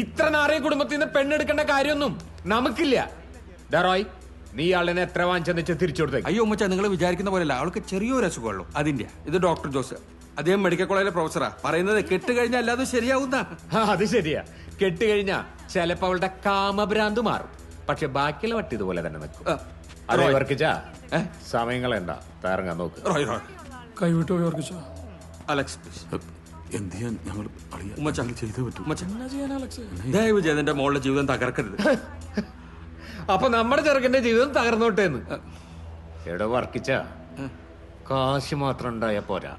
ഇത്ര നാറിയ കുടുംബത്തിൽ നിന്ന് പെണ്ണെടുക്കേണ്ട കാര്യമൊന്നും നമുക്കില്ല. ഡറോയ് നീ ആളിനെ എത്ര വാങ്ങിച്ചെന്ന് വെച്ചാൽ തിരിച്ചു കൊടുത്തേ അയ്യോ ഉമ്മച്ച നിങ്ങൾ വിചാരിക്കുന്ന പോലെയല്ല. അവൾക്ക് ചെറിയൊരു അസുഖമുള്ളൂ. അതിന്റെ ഇത് ഡോക്ടർ ജോസ്. അദ്ദേഹം മെഡിക്കൽ കോളേജിലെ പ്രൊഫസറാ. പറയുന്നത് കെട്ട് കഴിഞ്ഞാൽ അല്ലാതെ ശരിയാവുന്ന. അത് ശരിയാ. കെട്ടുകഴിഞ്ഞാ ചിലപ്പോ അവളുടെ കാമഭ്രാന്ത് മാറും. പക്ഷെ ബാക്കിയുള്ള വട്ടി ഇതുപോലെ തന്നെ നിൽക്കും. അതെ വർക്കിച്ചാ സമയങ്ങളെണ്ട നോക്ക്. റോയ് റോയ്. കൈവിട്ടു അലക്സ് പ്ലീസ് എന്ത് ചെയ്യാൻ ഞങ്ങൾ ചെയ്തേ പറ്റൂ. ദയവ് ചെയ്ത് എന്റെ മോളുടെ ജീവിതം തകർക്കരുത്. അപ്പൊ നമ്മുടെ ചെറുക്കന്റെ ജീവിതം തകർന്നോട്ടെ എന്ന് എവിടെ വർക്കിച്ച കാശ് മാത്രം ഉണ്ടായ പോരാ.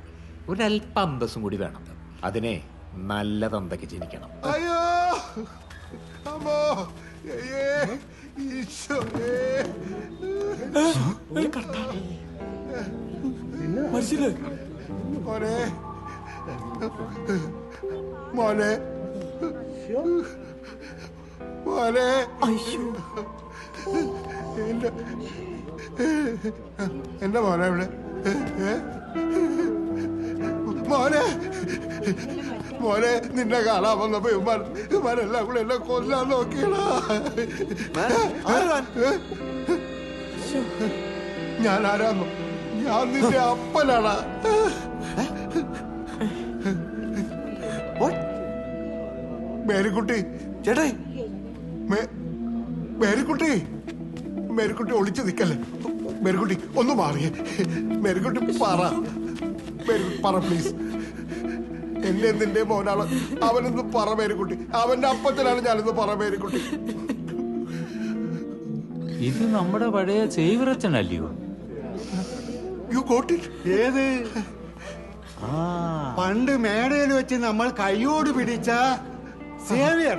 ഒരല്പ അന്തസ്സും കൂടി വേണം. അതിനെ നല്ല തന്തയ്ക്ക് ജനിക്കണം അയ്യോ അമ്മോ ഈശോയേ. മോനെ. മോനെ. അയ്യോ എന്റെ എന്റെ മോനെ ഇവിടെ? മോനെ. മോനെ നിന്നെ കാണാൻ വന്നപ്പോ ഇവന്മാർ ഇവന്മാരെല്ലാം കൂടെ എന്നെ കൊല്ലാൻ നോക്കിയടാ. ഞാൻ ആരാന്നോ? ഞാൻ നിന്റെ അപ്പനാടാ. മേരിക്കുട്ടി. ചേട്ടേ മേരിക്കുട്ടി. മേരിക്കുട്ടി ഒളിച്ചു നിൽക്കല്ലേ? മേരിക്കുട്ടി ഒന്ന് മാറിയേ. മേരിക്കുട്ടി പറ. മേരിക്കുട്ടി പറ പ്ലീസ് എന്നെ നിന്റെ മോനാണ്. അവനൊന്ന് പറ മേരിക്കുട്ടി. അവന്റെ അപ്പച്ചനാണ് ഞാനൊന്ന് പറ മേരിക്കുട്ടി. ഇത് നമ്മുടെ പഴയ സേവിറച്ചനല്ലയോ യു ഗോട്ട് ഇറ്റ് ഏത്? പണ്ട് മേടയിൽ വെച്ച് നമ്മൾ കൈയോട് പിടിച്ച സേവിയർ.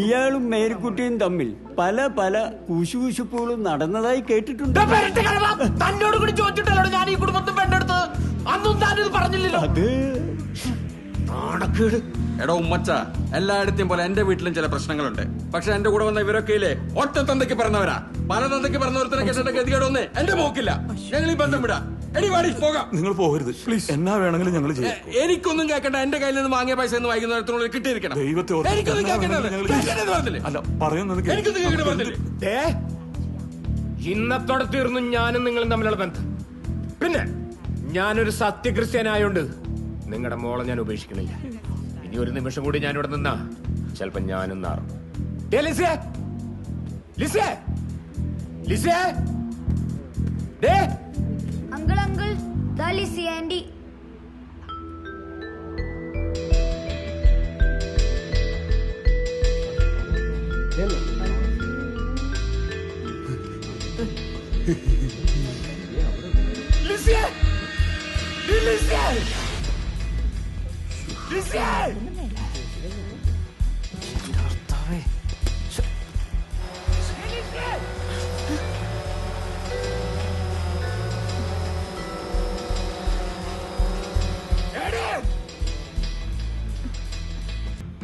ഇയാളും മേരിക്കുട്ടിയും തമ്മിൽ പല പല കുശുകുശുപ്പുകളും നടന്നതായി കേട്ടിട്ടുണ്ട്. തന്നോട് കൂടി ചോദിച്ചിട്ടല്ലോ ഞാൻ ഈ കുടുംബത്തിൽ പെണ്ണെടുത്തത് അന്നും താനിത് പറഞ്ഞില്ലല്ലോ. അത് നാണക്കേട് എടോ ഉമ്മച്ച എല്ലായിടത്തെയും പോലെ എന്റെ വീട്ടിലും ചില പ്രശ്നങ്ങളുണ്ട്. പക്ഷെ എന്റെ കൂടെ വന്ന ഇവരൊക്കെ ഇല്ലേ? ഒറ്റ തന്തയ്ക്ക് പറഞ്ഞവരാ പല തന്തയ്ക്ക് പറഞ്ഞവരത്തിനെ കേട്ടിട്ട് ഗതികേടൊന്നേ എന്റെ മോക്കില്ല. ഞങ്ങൾ ഈ ബന്ധം വിടാ. എടി വാടി പോകാം. നിങ്ങൾ പോകരുത്. പ്ലീസ് എന്നാ വേണമെങ്കിലും ഞങ്ങൾ ചെയ്യാം. എനിക്കൊന്നും കേൾക്കണ്ട എന്റെ കയ്യിൽ നിന്ന് വാങ്ങിയ പൈസ എന്ന് വൈകുന്നേരത്തിനുള്ളിൽ കിട്ടിയിരിക്കണം. ദൈവത്തെ ഓർത്ത് എനിക്കൊന്നും പറഞ്ഞില്ലേ? അല്ല പറയുന്നത് എനിക്കൊന്നും കേൾക്കണ്ട പറഞ്ഞില്ലേ ഇന്നത്തോടെ തീർന്നു ഞാനും നിങ്ങളും തമ്മിലുള്ള ബന്ധം. പിന്നെ ഞാനൊരു സത്യക്രിസ്ത്യനായോണ്ട് നിങ്ങളുടെ മോളെ ഞാൻ ഉപേക്ഷിക്കണില്ല. ഇനി ഒരു നിമിഷം കൂടി ഞാൻ ഇവിടെ നിന്നാ ചിലപ്പോ ഞാനും നാറും. ലിസേ ലിസേ ലിസേ Uncle, uncle. Hello. Lucien! Lucien! Lucien!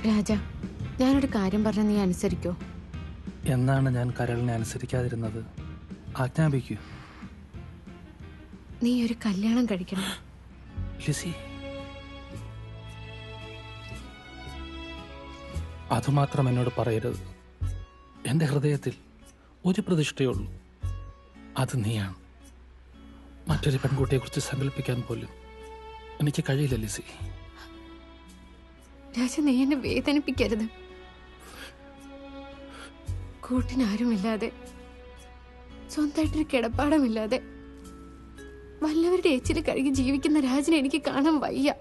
രാജ ഞാനൊരു കാര്യം പറഞ്ഞ നീ അനുസരിക്കോ? എന്നാണ് ഞാൻ കരളിനെ അനുസരിക്കാതിരുന്നത്? ആജ്ഞാപിക്കൂ. നീ ഒരു കല്യാണം കഴിക്കണം. ലിസി. അതുമാത്രം എന്നോട് പറയരുത്. എന്റെ ഹൃദയത്തിൽ ഒരു പ്രതിഷ്ഠയുള്ളൂ അത് നീയാണ്. മറ്റൊരു പെൺകുട്ടിയെക്കുറിച്ച് സങ്കല്പിക്കാൻ പോലും എനിക്ക് കഴിയില്ല ലിസി. രാജ നീ എന്നെ വേദനിപ്പിക്കരുത്. കൂട്ടിനാരുമില്ലാതെ സ്വന്തമായിട്ടൊരു കിടപ്പാടമില്ലാതെ വല്ലവരുടെ എച്ചിൽ കഴുകി ജീവിക്കുന്ന രാജനെ എനിക്ക് കാണാൻ വയ്യ.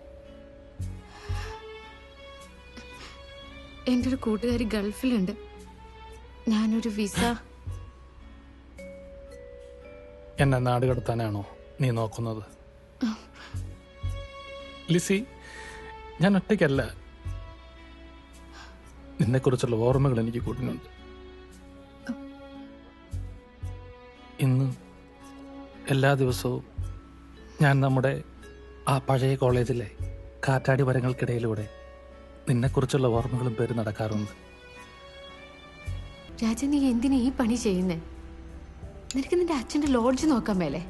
എന്റെ ഒരു കൂട്ടുകാരി ഗൾഫിലുണ്ട്. ഞാനൊരു വിസ. എന്നെ നാട് കടത്താനാണോ നീ നോക്കുന്നത്? ലിസി ഞാൻ ഒറ്റയ്ക്കല്ല. നിന്നെക്കുറിച്ചുള്ള ഓർമ്മകൾ എനിക്ക് കൂട്ടുന്നുണ്ട്. ഇന്ന് എല്ലാ ദിവസവും ഞാൻ നമ്മുടെ ആ പഴയ കോളേജിലെ കാറ്റാടി മരങ്ങൾക്കിടയിലൂടെ നിന്നെക്കുറിച്ചുള്ള ഓർമ്മകളും പേര് നടക്കാറുണ്ട്. രാജൻ നീ എന്തിനാ ഈ പണി ചെയ്യുന്നേ? നിനക്ക് നിന്റെ അച്ഛന്റെ ലോഡ്ജ് നോക്കാൻ മേലെ.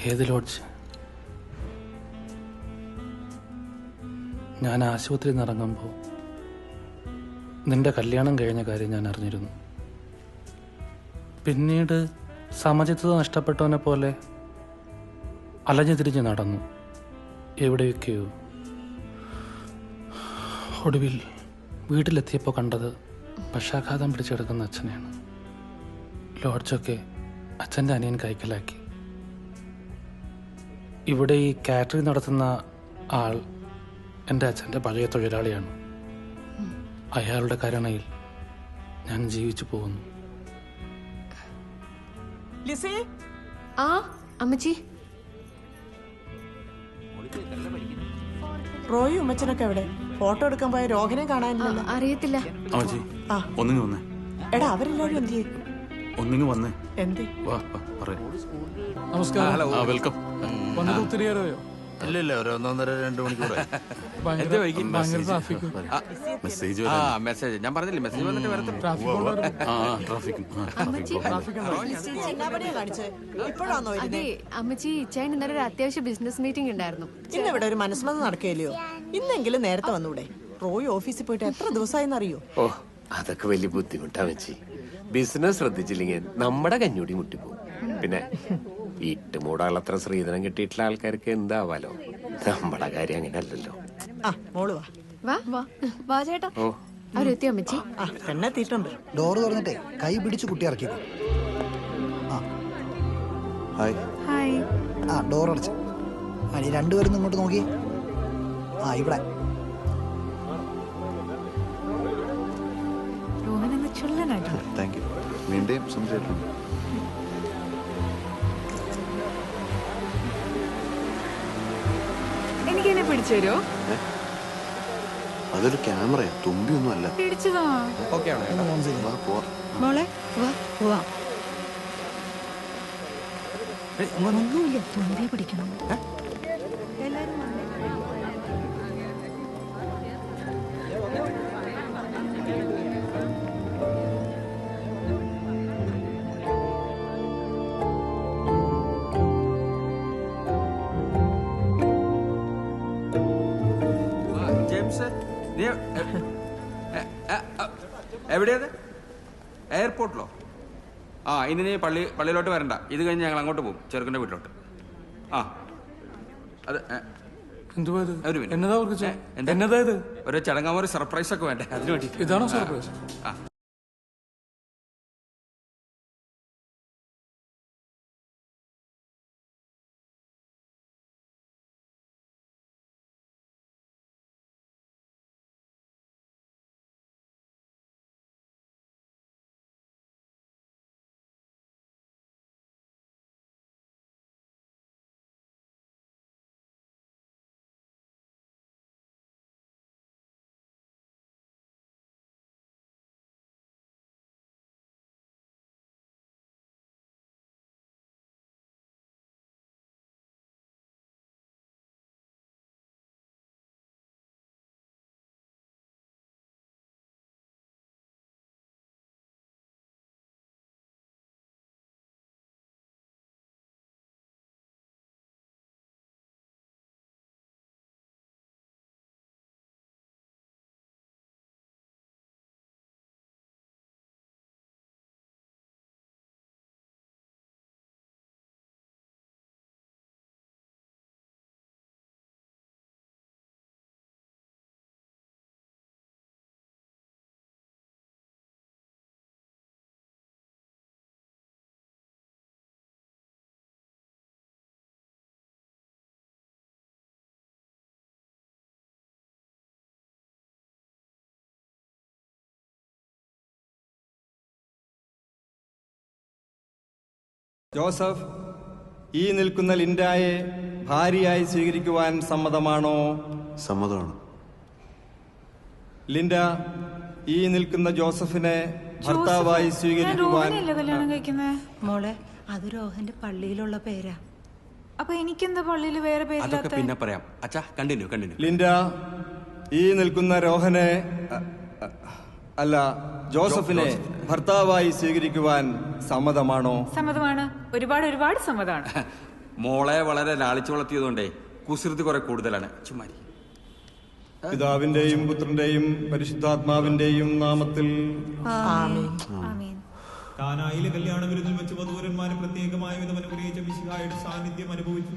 ഏത് ലോഡ്ജ്? ഞാൻ ആശുപത്രിയിൽ നിന്ന് ഇറങ്ങുമ്പോൾ നിന്റെ കല്യാണം കഴിഞ്ഞ കാര്യം ഞാൻ അറിഞ്ഞിരുന്നു. പിന്നീട് സമചിത്വത നഷ്ടപ്പെട്ടവനെ പോലെ അലഞ്ഞു തിരിഞ്ഞ് നടന്നു. എവിടെയൊക്കെയോ. ഒടുവിൽ വീട്ടിലെത്തിയപ്പോൾ കണ്ടത് പക്ഷാഘാതം പിടിച്ചെടുക്കുന്ന അച്ഛനെയാണ്. ലോഡ്ജൊക്കെ അച്ഛന്റെ അനിയൻ കൈക്കലാക്കി. ഇവിടെ ഈ കാറ്ററിംഗ് നടത്തുന്ന ആൾ എന്റെ അച്ഛന്റെ പഴയ തൊഴിലാളിയാണ്. അയാളുടെ കരുണയിൽ ഞാൻ ജീവിച്ചു പോകുന്നു. ലിസി? ആ അമ്മച്ചി. റോയും ഉമ്മച്ചനൊക്കെ എവിടെ? ഫോട്ടോ എടുക്കാൻ പോയ രോഗനെ കാണാനില്ലല്ലോ. അറിയത്തില്ല. അമ്മച്ചി. ഒന്നിങ്ങ് വന്നേ. എടാ അവരെല്ലാരും എന്ത് ചെയ്യും ഒന്നിങ്ങ് വന്നേ. എന്ത്? വാ വാ പറയാം. നമസ്കാരം. ആ വെൽക്കം. വന്നിട്ട് ഒത്തിരിയേറെയോ? ഇല്ല ഇല്ല ഒരു ഒന്നൊന്നര രണ്ട് മണിക്കൂറായി. മെസ്സേജ് ആ മെസ്സേജ് ഞാൻ പറഞ്ഞില്ലേ മെസ്സേജ് വന്നിട്ട് വരത്തുള്ളൂ ആ ട്രാഫിക് അമ്മച്ചി അതെ അമ്മച്ചി ഇച്ചായൻ ഇന്നലെ ഒരു അത്യാവശ്യ ബിസിനസ് മീറ്റിംഗ് ഉണ്ടായിരുന്നു. ഇന്ന് ഇവിടെ ഒരു മനസ്സമ്മതം നടക്കുകയില്ലയോ? ഇന്നെങ്കിലും നേരത്തെ വന്നൂടെ. റോയ് ഓഫീസിൽ പോയിട്ട് എത്ര ദിവസമായെന്ന് അറിയോ ഓ അതൊക്കെ വലിയ ബുദ്ധിമുട്ടാ വെച്ചി ബിസിനസ് ശ്രദ്ധിച്ചില്ലെങ്കിൽ നമ്മുടെ കഞ്ഞൂടി മുട്ടിപ്പോകും പിന്നെ വീട്ടുമൂടാളത്ര മൂടാളത്ര ശ്രീധനം കിട്ടിയിട്ടുള്ള ആൾക്കാർക്ക് എന്താവാലോ? നമ്മുടെ കാര്യം അങ്ങനെയല്ലല്ലോ. ആ മോൾ വാ. വാ വാ. വാ ചേട്ടാ. ഓ. അവരെത്തിയോ അമ്മച്ചി? ആ പെണ്ണെത്തിയിട്ടുണ്ട് ഡോറ് തുറന്നിട്ടേ കൈ പിടിച്ച് കുട്ടി ഇറക്കിക്കോ ആ. ഹായ്. ഹായ്. ആ ഡോർ അടച്ച്. നീ രണ്ടുപേരും ഇങ്ങോട്ട് നോക്കി. ആ ഇവിടെ. താങ്ക് യു നിന്റെയും സംശയമുണ്ട് എനിക്ക് പിടിച്ചു തരുമോ അതൊരു ക്യാമറയാ. തുമ്പിയൊന്നും അല്ല. മോളെ വാ പോവാ. ഒന്നുമില്ല തുമ്പി പിടിക്കണം. എവിടെയത്? എയർപോർട്ടിലോ ആ ഇനി നീ പള്ളി പള്ളിയിലോട്ട് വരണ്ട. ഇത് കഴിഞ്ഞ് ഞങ്ങൾ അങ്ങോട്ട് പോകും ചെറുക്കന്റെ വീട്ടിലോട്ട്. ആ. അത് ഒരു മിനിറ്റ്. എന്നതാ ഒരു ചടങ്ങാമൊരു സർപ്രൈസ് ഒക്കെ വേണ്ടേ? അതിന് വേണ്ടി. ഇതാണോ സർപ്രൈസ് ആ. ജോസഫ് ഈ നിൽക്കുന്ന ലിൻഡായെ ഭാര്യയായി സ്വീകരിക്കുവാൻ സമ്മതമാണോ? സമ്മതമാണ്. ലിൻഡ ഈ നിൽക്കുന്ന ജോസഫിനെ ഭർത്താവായി സ്വീകരിക്കുവാൻ മോളെ അത് രോഹന്റെ പള്ളിയിലുള്ള പേരാ. അപ്പൊ എനിക്കെന്താ പള്ളിയിൽ വേറെ അതൊക്കെ പിന്നെ പറയാം. അച്ഛാ കണ്ടിന്യൂ കണ്ടിന്യൂ. ലിൻഡ ഈ നിൽക്കുന്ന രോഹനെ അല്ല ജോസഫിനെ ഭർത്താവായി സ്വീകരിക്കുവാൻ സമ്മതമാണോ? സമ്മതമാണ്. ഒരുപാട് ഒരുപാട് സമ്മതമാണ്. മോളെ വളരെ ലാളിച്ചു വളർത്തിയതുകൊണ്ടേ കുസൃതി കുറെ കൂടുതലാണ്. ചുമ്മാരി പിതാവിന്റെയും പുത്രന്റെയും പരിശുദ്ധാത്മാവിന്റെയും നാമത്തിൽ കാനായിലെ കല്യാണ വിരുന്നിൽ വെച്ച് വധൂരന്മാരെ പ്രത്യേകമായ വിധം അനുഗ്രഹിച്ച വിശുഹായുടെ സാന്നിധ്യം അനുഭവിച്ചു.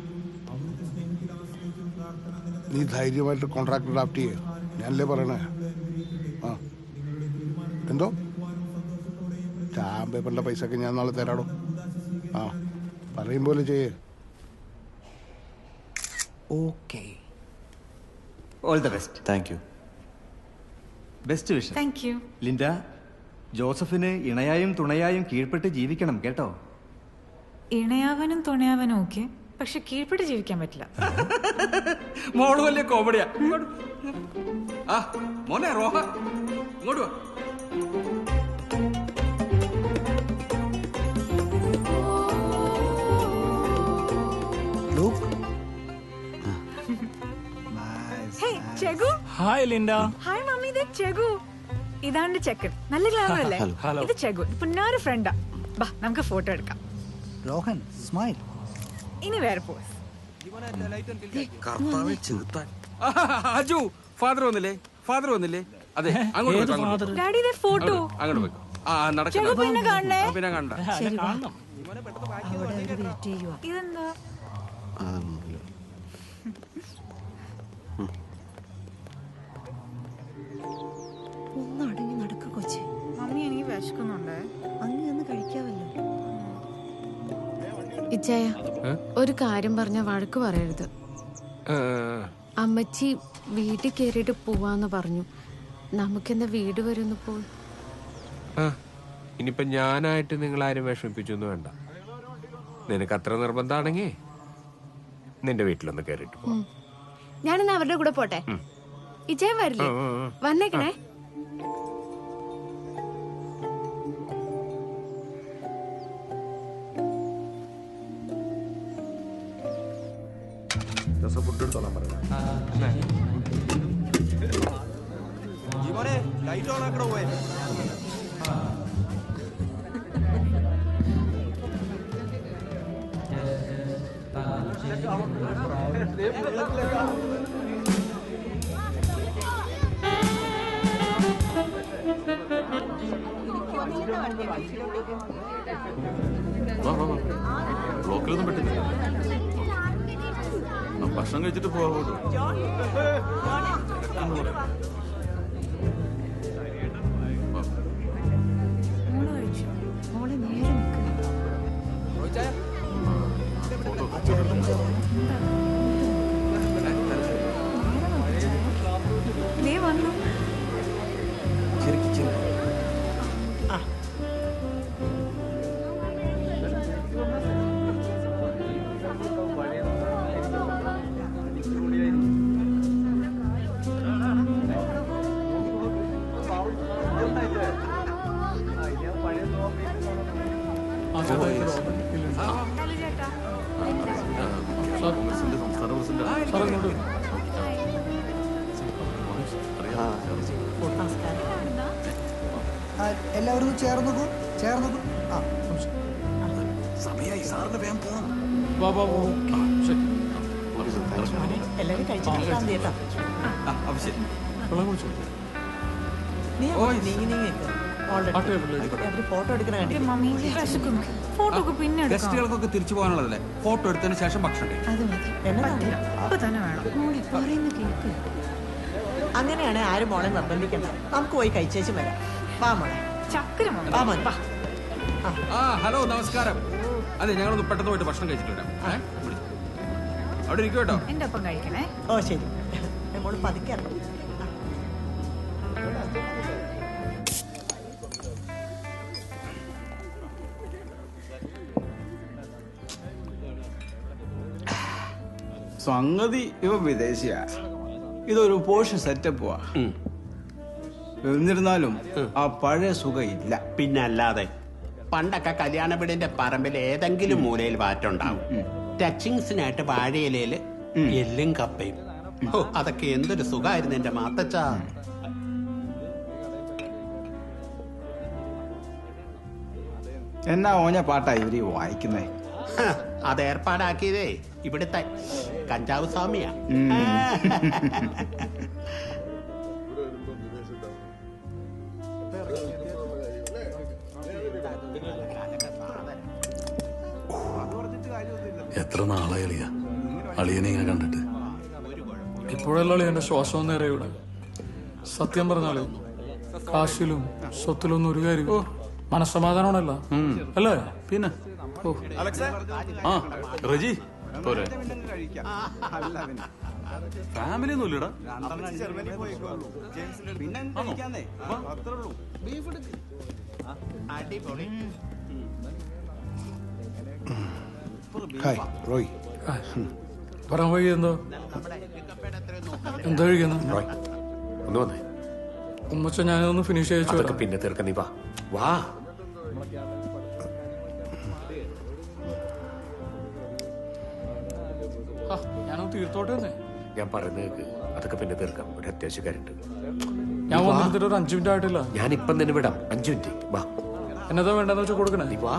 നീ ധൈര്യമായിട്ട് കോൺട്രാക്ട് ഡ്രാഫ്റ്റ് ചെയ്യേ. ഞാനല്ലേ പറയണേ? എന്തോ? സ്റ്റാമ്പ് പേപ്പറിന്റെ പൈസ ഒക്കെ ഞാൻ നാളെ തരാടോ. ആ പറയും പോലെ ചെയ്യേ. Okay all the best thank you best wish thank you Linda ജോസഫിന് ഇണയായും തുണയായും കീഴ്പ്പെട്ട് ജീവിക്കണം കേട്ടോ? ഇണയാവനും തുണയാവനും ഓക്കെ പക്ഷെ കീഴ്പ്പെട്ട് ജീവിക്കാൻ പറ്റില്ല. മോൾ വലിയ കോമഡിയാ. ആ മോനെ റോഹ ഇങ്ങോട്ട് വാ. Hi Linda hi mummy. ഇത് ചെഗു. ഇതാണ് ചെക്കൻ. നല്ല ഗ്ലാമർ അല്ലേ? Hello. Hello. ഇത് ചെഗു. പുന്നാര ഫ്രണ്ടാ ബാ നമുക്ക് ഫോട്ടോ എടുക്കാം. രോഹൻ സ്മൈൽ ഇനി വേറെ പോസ് കർത്താവെ ചെറുത്താൻ അജു ഫാദർ വന്നില്ലേ? ഫാദർ വന്നില്ലേ? അതെ അങ്ങോട്ട് പോയിക്കോ, അങ്ങോട്ട് father? പോയിക്കോ. ഡാഡി ഇതേ ഫോട്ടോ അങ്ങോട്ട് പോയിക്കോ. ആ ചെഗു പിന്നെ കാണണേ? പിന്നെ കണ്ട. കാണണം. ഇതെന്താ ഇച്ചായ ഒരു കാര്യം പറഞ്ഞ വഴക്ക് പറയരുത്. അമ്മച്ചി വീട്ടിൽ കയറിയിട്ട് പോവാന്ന് പറഞ്ഞു. നമുക്കെന്താ വീട് വരുന്നു പോയി ഇനിയിപ്പൊ ഞാനായിട്ട് നിങ്ങൾ ആരും വിഷമിപ്പിച്ചൊന്നും വേണ്ട. നിനക്ക് അത്ര നിർബന്ധമാണെങ്കിൽ നിന്റെ വീട്ടിലൊന്ന് കയറിയിട്ട് ഉം. അവരുടെ കൂടെ പോട്ടെ? ഇജയൻ വരില്ലേ. വന്നേക്കണേ. പറയാം ലൈറ്റ് ഓൺ ആക്കണോ പോയെ. ബ്ലോക്കിലൊന്നും പെട്ടില്ല ഭക്ഷണം കഴിച്ചിട്ട് പോകാമോ ഒക്കെ പിന്നെ എടുക്കാം. ഗസ്റ്റുകൾക്കൊക്കെ തിരിച്ചു പോകാനുള്ളതല്ലേ? ഫോട്ടോ എടുത്തതിന് ശേഷം ഭക്ഷണം അങ്ങനെയാണെ ആരും മോളെ നിർബന്ധിക്കണ്ട. നമുക്ക് പോയി കഴിച്ചേച്ചും വരാം. വാ മോളെ. ചക്കര ആ ഹലോ നമസ്കാരം. അതെ ഞങ്ങളൊന്ന് പെട്ടെന്ന് പോയിട്ട് ഭക്ഷണം കഴിച്ചിട്ട് വരാം. അവിടെ ഇരിക്കും കേട്ടോ. എന്റെ ഒപ്പം കഴിക്കണേ? ഓ ശരി. പതുക്കെ. സംഗതി ഇവ വിദേശിയാ. ഇതൊരു പോഷ് സെറ്റപ്പുവാ എന്നിരുന്നാലും ആ പഴയ സുഖം ഇല്ല പിന്നല്ലാതെ പണ്ടൊക്കെ കല്യാണ വീടിന്റെ പറമ്പിൽ ഏതെങ്കിലും മൂലയിൽ വാറ്റുണ്ടാവും. ടച്ചിങ്സിനായിട്ട് വാഴയിലയിൽ എല്ലും കപ്പയും. ഓ അതൊക്കെ എന്തൊരു സുഖമായിരുന്നു എന്റെ മാത്തച്ച എന്നാ ഓഞ്ഞ പാട്ടാ ഇവർ വായിക്കുന്നേ? അത് ഏർപ്പാടാക്കിയതേ ഇവിടുത്തെ കഞ്ചാവ് സ്വാമിയാ. എത്ര നാളായി അളിയ? അളിയനെ ഇങ്ങനെ കണ്ടിട്ട്. ഇപ്പോഴല്ല അളിയന്റെ ശ്വാസം നേരെ ഇവിടെ സത്യം പറഞ്ഞാൽ കാശിലും സ്വത്തിലൊന്നും ഒരു കാര്യം. മനസ്സമാധാനമാണല്ല. അല്ലേ? പിന്നെ? ഓ. ആ റജി? പോരെ. ഫാമിലി ഒന്നും ഇല്ലടാ. Hi Roy. പറയാൻ വഴി എന്തോ? എന്താ കഴിക്കുന്നത് ഒന്ന് വന്നേ. ഉമ്മച്ച ഞാനൊന്ന് ഫിനിഷ് അതൊക്കെ പിന്നെ തീർക്ക നീ വാ. വാ. ആ, ഞാനൊന്ന് തീർത്തോട്ടെ എന്നേ ഞാൻ പറയുന്നത് കേക്ക്. അതൊക്കെ പിന്നെ തീർക്കാം. ഒരു അത്യാവശ്യക്കാരുണ്ട് ഞാൻ വന്നിട്ട് ഒരു അഞ്ചു മിനിറ്റ് ആയിട്ടില്ല. ഞാൻ ഇപ്പം തന്നെ വിടാം. അഞ്ചു മിനിറ്റ്. വാ. എന്നതാ വേണ്ടെന്ന് വെച്ചാൽ കൊടുക്കണേ? നീ വാ.